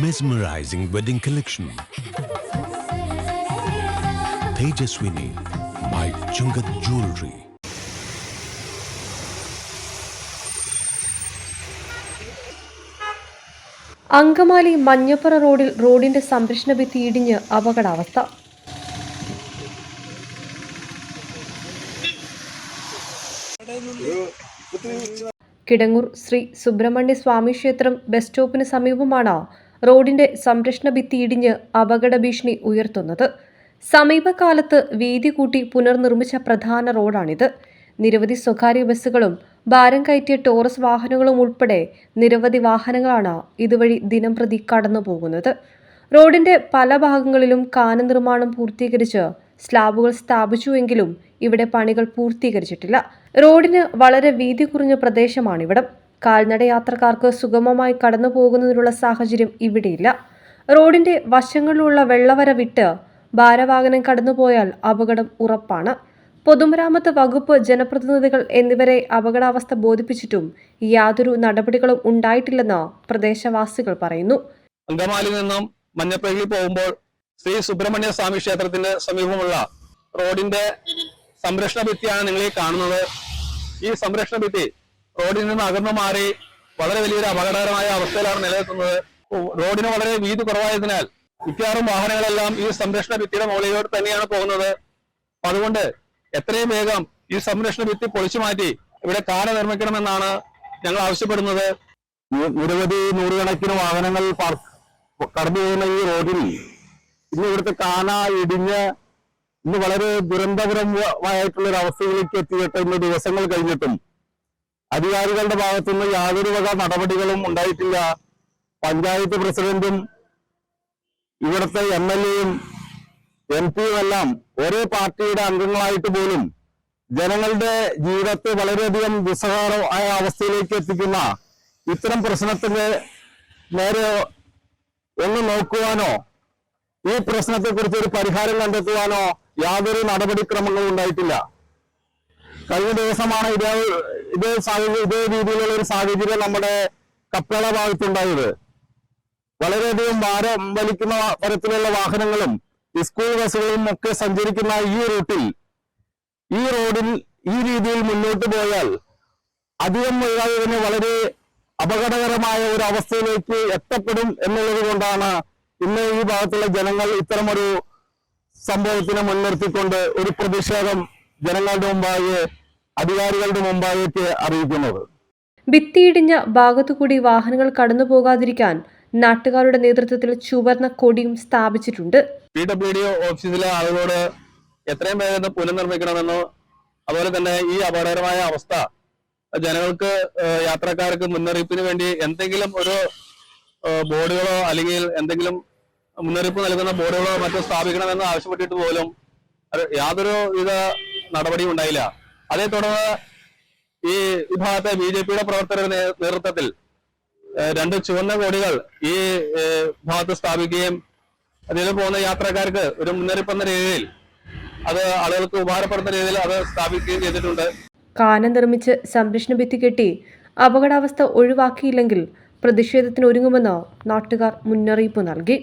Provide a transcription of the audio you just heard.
mesmerizing wedding collection Tejaswini by Chungath jewellery Angamaly Manjappra റോഡിൽ റോഡിന്റെ സംരക്ഷണ ഭിത്തി ഇടിഞ്ഞ് അപകടാവസ്ഥ. കിടങ്ങൂർ ശ്രീ സുബ്രഹ്മണ്യ സ്വാമി ക്ഷേത്രം ബസ് സ്റ്റോപ്പിന് സമീപമാണ് റോഡിന്റെ സംരക്ഷണ ഭിത്തി ഇടിഞ്ഞ് അപകട ഭീഷണി ഉയർത്തുന്നത്. സമീപകാലത്ത് വീതി കൂട്ടി പുനർനിർമ്മിച്ച പ്രധാന റോഡാണിത്. നിരവധി സ്വകാര്യ ബസ്സുകളും ഭാരം കയറ്റിയ ടോറസ് വാഹനങ്ങളും ഉൾപ്പെടെ നിരവധി വാഹനങ്ങളാണ് ഇതുവഴി ദിനംപ്രതി കടന്നു പോകുന്നത് റോഡിന്റെ പല ഭാഗങ്ങളിലും കാന നിർമ്മാണം പൂർത്തീകരിച്ച് സ്ലാബുകൾ സ്ഥാപിച്ചുവെങ്കിലും ഇവിടെ പണികൾ പൂർത്തീകരിച്ചിട്ടില്ല. റോഡിന് വളരെ വീതി കുറഞ്ഞ പ്രദേശമാണിവിടം. കാൽനട യാത്രക്കാർക്ക് സുഗമമായി കടന്നു പോകുന്നതിനുള്ള സാഹചര്യം ഇവിടെയില്ല. റോഡിന്റെ വശങ്ങളിലുള്ള വെള്ളവര വിട്ട് ഭാരവാഹനം കടന്നുപോയാൽ അപകടം ഉറപ്പാണ്. പൊതുമരാമത്ത് വകുപ്പ് ജനപ്രതിനിധികൾ എന്നിവരെ അപകടാവസ്ഥ ബോധിപ്പിച്ചിട്ടും യാതൊരു നടപടികളും ഉണ്ടായിട്ടില്ലെന്ന് പ്രദേശവാസികൾ പറയുന്നു. അങ്കമാലിൽ നിന്നും മഞ്ഞപ്പള്ളി പോകുമ്പോൾ ശ്രീ സുബ്രഹ്മണ്യ സ്വാമി ക്ഷേത്രത്തിന്റെ സമീപമുള്ള റോഡിന്റെ സംരക്ഷണ ഭിത്തിയാണ് നിങ്ങൾ ഈ കാണുന്നത്. ഈ സംരക്ഷണ ഭിത്തി റോഡിൽ നിന്ന് അകന്നു മാറി വളരെ വലിയൊരു അപകടകരമായ അവസ്ഥയിലാണ് നിലനിൽക്കുന്നത്. റോഡിന് വളരെ വീതി കുറവായതിനാൽ മിക്കവാറും വാഹനങ്ങളെല്ലാം ഈ സംരക്ഷണ ഭിത്തിയുടെ മുകളിലോട്ട് തന്നെയാണ് പോകുന്നത്. അതുകൊണ്ട് എത്രയും വേഗം ഈ സംരക്ഷണ ഭിത്തി പൊളിച്ചു മാറ്റി ഇവിടെ കാല നിർമ്മിക്കണമെന്നാണ് ഞങ്ങൾ ആവശ്യപ്പെടുന്നത്. നിരവധി നൂറുകണക്കിന് വാഹനങ്ങൾ കടന്നു പോകുന്ന ഈ റോഡിൽ ഇന്ന് ഇവിടുത്തെ കാന ഇടിഞ്ഞ് ഇന്ന് വളരെ ദുരന്തപരമായിട്ടുള്ള ഒരു അവസ്ഥയിലേക്ക് എത്തിയിട്ട് ഇന്ന് ദിവസങ്ങൾ കഴിഞ്ഞിട്ടും അധികാരികളുടെ ഭാഗത്തുനിന്ന് യാതൊരു വക നടപടികളും ഉണ്ടായിട്ടില്ല. പഞ്ചായത്ത് പ്രസിഡന്റും ഇവിടുത്തെ എം എൽ എയും എം പിയും എല്ലാം ഒരേ പാർട്ടിയുടെ അംഗങ്ങളായിട്ട് പോലും ജനങ്ങളുടെ ജീവിതത്തെ വളരെയധികം ദുസ്സഹമായ അവസ്ഥയിലേക്ക് എത്തിക്കുന്ന ഇത്തരം പ്രശ്നത്തിന് നേരെ ഒന്ന് നോക്കുവാനോ ഈ പ്രശ്നത്തെക്കുറിച്ച് ഒരു പരിഹാരം കണ്ടെത്തുവാനോ യാതൊരു നടപടിക്രമങ്ങളും ഉണ്ടായിട്ടില്ല. കഴിഞ്ഞ ദിവസമാണ് ഇതേ ഇതേ സാഹചര്യം ഇതേ രീതിയിലുള്ള ഒരു സാഹചര്യം നമ്മുടെ കപ്പള ഭാഗത്തുണ്ടായത്. വളരെയധികം ഭാരം വലിക്കുന്ന തരത്തിലുള്ള വാഹനങ്ങളും സ്കൂൾ ബസ്സുകളും ഒക്കെ സഞ്ചരിക്കുന്ന ഈ റൂട്ടിൽ ഈ റോഡിൽ ഈ രീതിയിൽ മുന്നോട്ട് പോയാൽ അധികം വൈകാതെ തന്നെ വളരെ അപകടകരമായ ഒരു അവസ്ഥയിലേക്ക് എത്തപ്പെടും എന്നുള്ളത് കൊണ്ടാണ് ഇന്ന് ഈ ഭാഗത്തുള്ള ജനങ്ങൾ ഇത്തരമൊരു സംഭവത്തിനെ മുൻനിർത്തിക്കൊണ്ട് ഒരു പ്രതിഷേധം ജനങ്ങളുടെ മുമ്പാകെ അധികാരികളുടെ മുമ്പാകേക്ക് അറിയിക്കുന്നത്. ഭിത്തിയിടിഞ്ഞ ഭാഗത്തുകൂടി വാഹനങ്ങൾ കടന്നു പോകാതിരിക്കാൻ നാട്ടുകാരുടെ നേതൃത്വത്തിൽ ചുവന്ന കൊടിയും സ്ഥാപിച്ചിട്ടുണ്ട്. പി ഡബ്ല്യു ഡി ഓഫീസിലെ ആളുകളോട് എത്രയും വേഗം പുനർനിർമ്മിക്കണമെന്നോ അതുപോലെ തന്നെ ഈ അപകടകരമായ അവസ്ഥ ജനങ്ങൾക്ക് യാത്രക്കാർക്ക് മുന്നറിയിപ്പിന് വേണ്ടി എന്തെങ്കിലും ഒരു ബോർഡുകളോ അല്ലെങ്കിൽ എന്തെങ്കിലും മുന്നറിയിപ്പ് നൽകുന്ന ബോർഡുകളോ മറ്റോ സ്ഥാപിക്കണമെന്ന് ആവശ്യപ്പെട്ടിട്ട് പോലും യാതൊരു വിധ നടപടിയും ഉണ്ടായില്ല. അതേ തുടർന്ന് ഈ വിഭാഗത്തെ ബി ജെ പിയുടെ പ്രവർത്തകരുടെ നേതൃത്വത്തിൽ രണ്ട് ചുവന്ന കൊടികൾ ഈ ഭാഗത്ത് സ്ഥാപിക്കുകയും അതിൽ പോകുന്ന യാത്രക്കാർക്ക് ഒരു മുന്നറിയിപ്പ് എന്ന രീതിയിൽ അത് ആളുകൾക്ക് ഉപകാരപ്പെടുന്ന രീതിയിൽ അത് സ്ഥാപിക്കുകയും ചെയ്തിട്ടുണ്ട്. കാനം നിർമ്മിച്ച് സംരക്ഷണ ഭിത്തി കെട്ടി അപകടാവസ്ഥ ഒഴിവാക്കിയില്ലെങ്കിൽ പ്രതിഷേധത്തിന് ഒരുങ്ങുമെന്ന് നാട്ടുകാർ മുന്നറിയിപ്പ് നൽകി.